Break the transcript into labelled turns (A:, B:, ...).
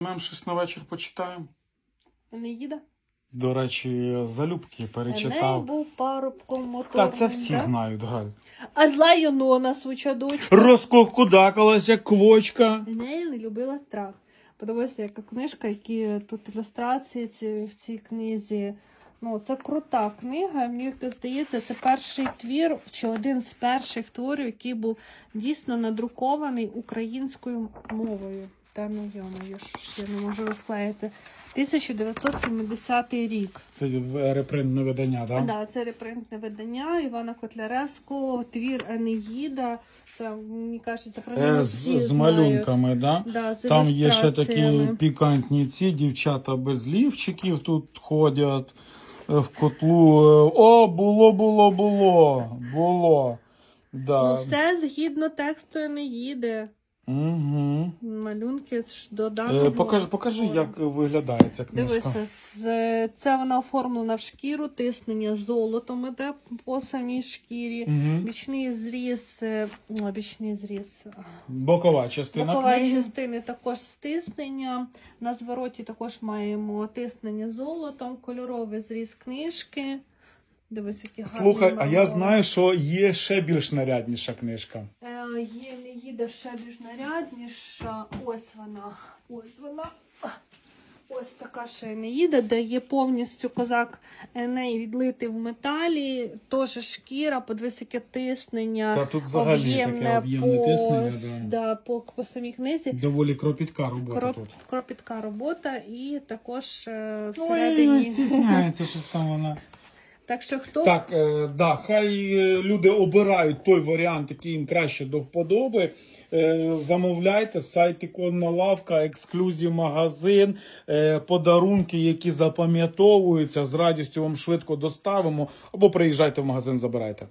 A: Нам щось на вечір почитаємо.
B: Не їде?
A: До речі, залюбки перечитав.
B: був парубком
A: Та це всі
B: да?
A: знають, Галь.
B: А зла Йонона, суча дочка.
A: Розковкудакалась, як квочка.
B: Не любила страх. Подивися, яка книжка, які тут ілюстрації ці, в цій книзі. Ну, це крута книга. Мені здається, це перший твір чи один з перших творів, який був дійсно надрукований українською мовою. Та ну йомою, що ж я не можу розклеїти. 1970 рік.
A: Це репринтне видання, так?
B: Да, це репринтне видання Івана Котляревського, твір Енеїда. Це мені кажеться, про нього
A: Е,
B: всі
A: з, з малюнками, да?
B: Да, з
A: Там є ще такі
B: ілюстраціями.
A: пікантні ці дівчата без лівчиків тут ходять е, в котлу. Е, О, було, було, було. Було. Да.
B: Ну, все згідно тексту Енеїди.
A: Угу.
B: Малюнки ж.
A: Е, покажи, покажи, як виглядає ця книжка.
B: Дивися, з- це вона оформлена в шкіру, тиснення золотом іде по самій шкірі.
A: Угу.
B: Бічний зріз, е, бічний зріз.
A: Бокова частина
B: Бокова
A: книги.
B: частини також стиснення. На звороті також маємо тиснення золотом, кольоровий зріз книжки. Дивись, які гарні
A: Слухай, а я
B: малюнки.
A: знаю, що є ще більш нарядніша книжка.
B: Е, Більш нарядніша. Ось вона. Ось вона. Ось така ще не їде, де є повністю козак Еней відлитий в металі, теж шкіра, подивись, тиснення.
A: Та тут взагалі таке об'ємне
B: по,
A: тиснення, да.
B: да, по, по самій книзі.
A: Доволі кропітка робота
B: Кроп,
A: тут.
B: кропітка робота і також е,
A: Ой,
B: всередині.
A: стісняється щось там вона.
B: Так що хто
A: Так, е, да, хай е, люди обирають той варіант, який їм краще до вподоби. Е, замовляйте сайт Іконна лавка, ексклюзів магазин, е, подарунки, які запам'ятовуються. З радістю вам швидко доставимо. Або приїжджайте в магазин, забирайте.